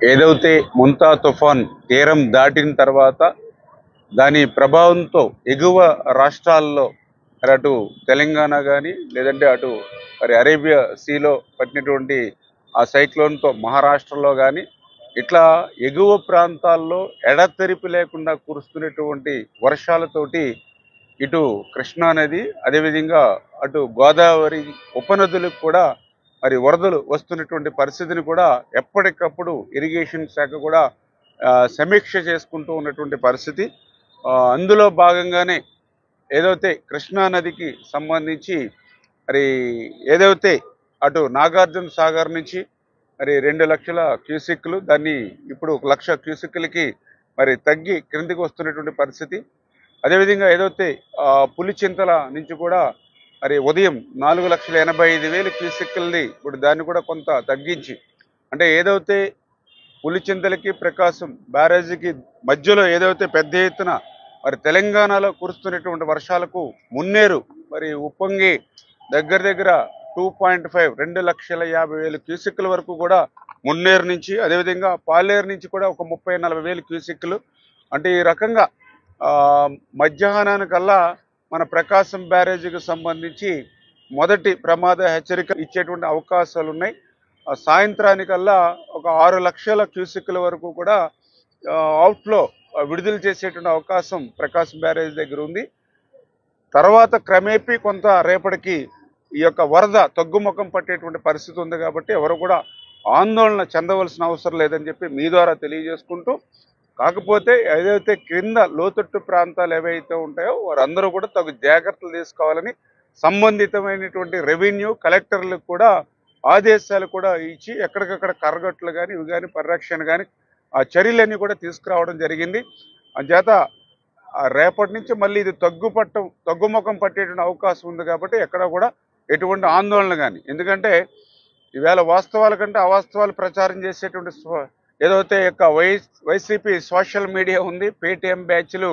ఏదైతే ముంతా తుఫాన్ తీరం దాటిన తర్వాత దాని ప్రభావంతో ఎగువ రాష్ట్రాల్లో మరి అటు తెలంగాణ కానీ లేదంటే అటు మరి అరేబియా సీలో పట్టినటువంటి ఆ సైక్లోన్తో మహారాష్ట్రలో కానీ ఇట్లా ఎగువ ప్రాంతాల్లో ఎడతెరిపి లేకుండా కురుస్తున్నటువంటి వర్షాలతోటి ఇటు కృష్ణా నది అదేవిధంగా అటు గోదావరి ఉపనదులకు కూడా మరి వరదలు వస్తున్నటువంటి పరిస్థితిని కూడా ఎప్పటికప్పుడు ఇరిగేషన్ శాఖ కూడా సమీక్ష చేసుకుంటూ ఉన్నటువంటి పరిస్థితి. అందులో భాగంగానే ఏదైతే కృష్ణా నదికి సంబంధించి మరి ఏదైతే అటు నాగార్జున సాగర్ నుంచి మరి రెండు లక్షల క్యూసిక్లు దాన్ని ఇప్పుడు ఒక లక్ష క్యూసిక్లకి మరి తగ్గి క్రిందికి వస్తున్నటువంటి పరిస్థితి. అదేవిధంగా ఏదైతే పులిచింతల నుంచి కూడా మరి ఉదయం నాలుగు లక్షల ఎనభై ఐదు వేలు క్యూసెక్కుల్ని ఇప్పుడు దాన్ని కూడా కొంత తగ్గించి అంటే ఏదైతే పులిచింతలకి ప్రకాశం బ్యారేజీకి మధ్యలో ఏదైతే పెద్ద ఎత్తున మరి తెలంగాణలో కురుస్తున్నటువంటి వర్షాలకు మున్నేరు మరి ఉప్పొంగి దగ్గర దగ్గర టూ పాయింట్ ఫైవ్ రెండు లక్షల యాభై వేలు క్యూసెక్కుల వరకు కూడా మున్నేరు నుంచి అదేవిధంగా పాలేరు నుంచి కూడా ఒక ముప్పై నలభై వేలు క్యూసెక్కులు అంటే ఈ రకంగా మధ్యాహ్నానికల్లా మన ప్రకాశం బ్యారేజీకి సంబంధించి మొదటి ప్రమాద హెచ్చరిక ఇచ్చేటువంటి అవకాశాలు ఉన్నాయి ఆ సాయంత్రానికల్లా ఒక ఆరు లక్షల క్యూసిక్ల వరకు కూడా అవుట్లో విడుదల చేసేటువంటి అవకాశం ప్రకాశం బ్యారేజ్ దగ్గర ఉంది. తర్వాత క్రమేపీ కొంత రేపటికి ఈ యొక్క వరద తగ్గుముఖం పట్టేటువంటి పరిస్థితి ఉంది కాబట్టి ఎవరు కూడా ఆందోళన చెందవలసిన అవసరం లేదని చెప్పి మీ ద్వారా తెలియజేసుకుంటూ కాకపోతే ఏదైతే క్రింద లోతట్టు ప్రాంతాలు ఏవైతే ఉంటాయో వారందరూ కూడా తగు జాగ్రత్తలు తీసుకోవాలని సంబంధితమైనటువంటి రెవెన్యూ కలెక్టర్లకు కూడా ఆదేశాలు కూడా ఇచ్చి ఎక్కడికక్కడ కరగట్లు కానీ ఇవి కానీ పరిరక్షణ కానీ ఆ చర్యలన్నీ కూడా తీసుకురావడం జరిగింది. అంచేత రేపటి నుంచి మళ్ళీ ఇది తగ్గుపట్టం తగ్గుముఖం పట్టేటువంటి అవకాశం ఉంది కాబట్టి ఎక్కడ కూడా ఎటువంటి ఆందోళన కానీ ఎందుకంటే ఈవేళ వాస్తవాల కంటే అవాస్తవాలు ప్రచారం చేసేటువంటి ఏదైతే యొక్క వై వైసీపీ సోషల్ మీడియా ఉంది పేటీఎం బ్యాచ్లు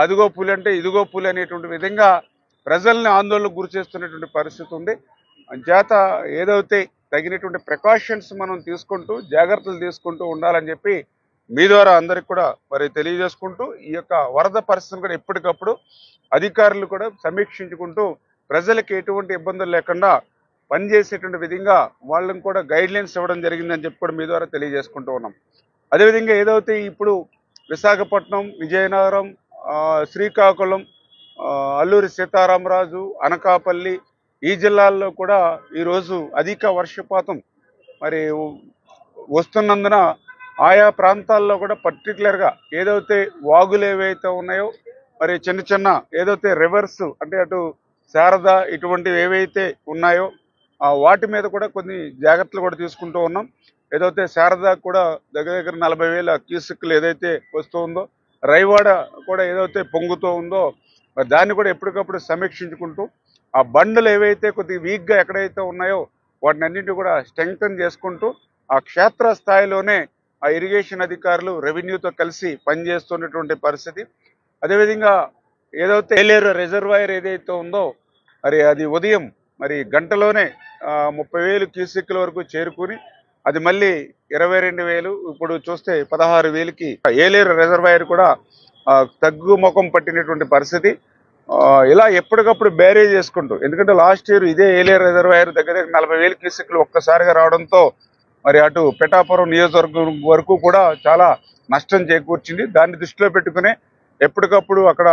అదిగో పులి అంటే ఇదిగో పులి అనేటువంటి విధంగా ప్రజల్ని ఆందోళనకు గురి చేస్తున్నటువంటి పరిస్థితి ఉంది. జాత ఏదైతే తగినటువంటి ప్రికాషన్స్ మనం తీసుకుంటూ జాగ్రత్తలు తీసుకుంటూ ఉండాలని చెప్పి మీ ద్వారా అందరికి కూడా మరి తెలియజేసుకుంటూ ఈ యొక్క వరద పరిస్థితిని కూడా ఎప్పటికప్పుడు అధికారులు కూడా సమీక్షించుకుంటూ ప్రజలకు ఎటువంటి ఇబ్బందులు లేకుండా పనిచేసేటువంటి విధంగా వాళ్ళని కూడా గైడ్లైన్స్ ఇవ్వడం జరిగిందని చెప్పి కూడా మీ ద్వారా తెలియజేసుకుంటూ ఉన్నాం. అదేవిధంగా ఏదైతే ఇప్పుడు విశాఖపట్నం విజయనగరం శ్రీకాకుళం అల్లూరి సీతారామరాజు అనకాపల్లి ఈ జిల్లాల్లో కూడా ఈరోజు అధిక వర్షపాతం మరి వస్తున్నందున ఆయా ప్రాంతాల్లో కూడా పర్టికులర్గా ఏదైతే వాగులు ఏవైతే ఉన్నాయో మరి చిన్న చిన్న ఏదైతే రివర్స్ అంటే అటు శారద ఇటువంటివి ఏవైతే ఉన్నాయో వాటి మీద కూడా కొన్ని జాగ్రత్తలు కూడా తీసుకుంటూ ఉన్నాం. ఏదైతే శారదా కూడా దగ్గర దగ్గర నలభై వేల క్యూసిక్లు ఏదైతే వస్తూ ఉందో రైవాడ కూడా ఏదైతే పొంగుతూ ఉందో మరి దాన్ని కూడా ఎప్పటికప్పుడు సమీక్షించుకుంటూ ఆ బండ్లు ఏవైతే కొద్దిగా వీక్గా ఎక్కడైతే ఉన్నాయో వాటిని అన్నింటి కూడా స్ట్రెంగ్తన్ చేసుకుంటూ ఆ క్షేత్ర స్థాయిలోనే ఆ ఇరిగేషన్ అధికారులు రెవెన్యూతో కలిసి పనిచేస్తున్నటువంటి పరిస్థితి. అదేవిధంగా ఏదైతే ఏలేరు రిజర్వాయర్ ఏదైతే ఉందో మరి అది ఉదయం మరి గంటలోనే ముప్పై వేలు క్యూసెక్ల వరకు చేరుకుని అది మళ్ళీ ఇరవై రెండు వేలు ఇప్పుడు చూస్తే పదహారు వేలకి ఏలేరు రిజర్వాయర్ కూడా తగ్గుముఖం పట్టినటువంటి పరిస్థితి. ఇలా ఎప్పటికప్పుడు బ్యారేజ్ చేసుకుంటూ ఎందుకంటే లాస్ట్ ఇయర్ ఇదే ఏలేరు రిజర్వాయర్ దగ్గర దగ్గర నలభై వేలు క్యూసెక్లు ఒక్కసారిగా రావడంతో మరి అటు పిఠాపురం నియోజకవర్గం వరకు కూడా చాలా నష్టం చేకూర్చింది. దాన్ని దృష్టిలో పెట్టుకుని ఎప్పటికప్పుడు అక్కడ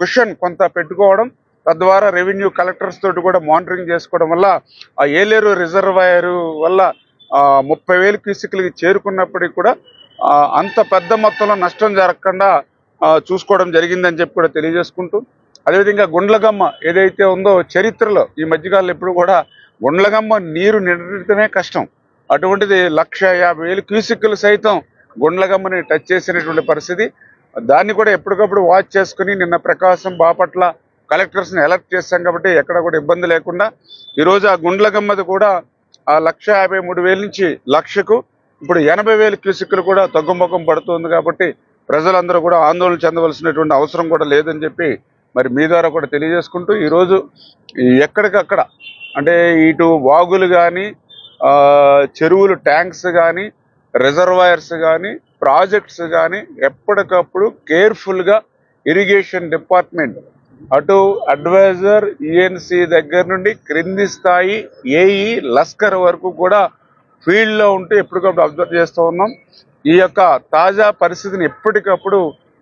కుషన్ కొంత పెట్టుకోవడం తద్వారా రెవెన్యూ కలెక్టర్స్ తోటి కూడా మానిటరింగ్ చేసుకోవడం వల్ల ఆ ఏలేరు రిజర్వాయర్ వల్ల ముప్పై వేలు క్యూసిక్లకి చేరుకున్నప్పటికీ కూడా అంత పెద్ద మొత్తంలో నష్టం జరగకుండా చూసుకోవడం జరిగిందని చెప్పి కూడా తెలియజేసుకుంటూ అదేవిధంగా గుండ్లగమ్మ ఏదైతే ఉందో చరిత్రలో ఈ మధ్యకాలంలో ఎప్పుడు కూడా గుండ్లగమ్మ నీరు నిండటమే కష్టం. అటువంటిది లక్ష యాభై వేలు క్యూసిక్లు సైతం గుండ్లగమ్మని టచ్ చేసినటువంటి పరిస్థితి. దాన్ని కూడా ఎప్పటికప్పుడు వాచ్ చేసుకుని నిన్న ప్రకాశం బాపట్ల కలెక్టర్స్ని అలర్ట్ చేస్తాం కాబట్టి ఎక్కడ కూడా ఇబ్బంది లేకుండా ఈరోజు ఆ గుండ్లగమ్మది కూడా ఆ లక్ష యాభై మూడు వేల నుంచి లక్షకు ఇప్పుడు ఎనభై వేల క్యూసిక్లు కూడా తగ్గుముఖం పడుతుంది కాబట్టి ప్రజలందరూ కూడా ఆందోళన చెందవలసినటువంటి అవసరం కూడా లేదని చెప్పి మరి మీ ద్వారా కూడా తెలియజేసుకుంటూ ఈరోజు ఈ ఎక్కడికక్కడ అంటే ఇటు వాగులు కానీ చెరువులు ట్యాంక్స్ కానీ రిజర్వాయర్స్ కానీ ప్రాజెక్ట్స్ కానీ ఎప్పటికప్పుడు కేర్ఫుల్గా ఇరిగేషన్ డిపార్ట్మెంట్ అటు అడ్వైజర్ ఈఎన్సి దగ్గర నుండి క్రింది స్థాయి ఏఈ లస్కర్ వరకు కూడా ఫీల్డ్లో ఉంటూ ఎప్పటికప్పుడు అబ్జర్వ్ చేస్తూ ఉన్నాం. ఈ యొక్క తాజా పరిస్థితిని ఎప్పటికప్పుడు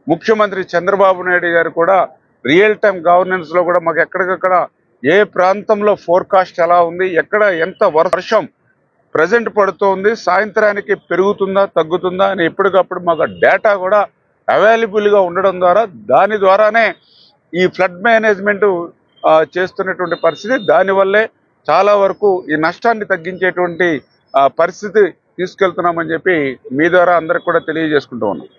ముఖ్యమంత్రి చంద్రబాబు నాయుడు గారు కూడా రియల్ టైం గవర్నెన్స్లో కూడా మాకు ఎక్కడికక్కడ ఏ ప్రాంతంలో ఫోర్కాస్ట్ ఎలా ఉంది ఎక్కడ ఎంత వర్షం ప్రజెంట్ పడుతోంది సాయంత్రానికి పెరుగుతుందా తగ్గుతుందా అని ఎప్పటికప్పుడు మాకు డేటా కూడా అవైలబుల్గా ఉండడం ద్వారా దాని ద్వారానే ఈ ఫ్లడ్ మేనేజ్మెంట్ చేస్తున్నటువంటి పరిస్థితి దానివల్లే చాలా వరకు ఈ నష్టాన్ని తగ్గించేటువంటి ఆ, పరిస్థితి తీసుకెళ్తున్నామని చెప్పి మీ ద్వారా అందరికి కూడా తెలియజేసుకుంటూ ఉన్నాం.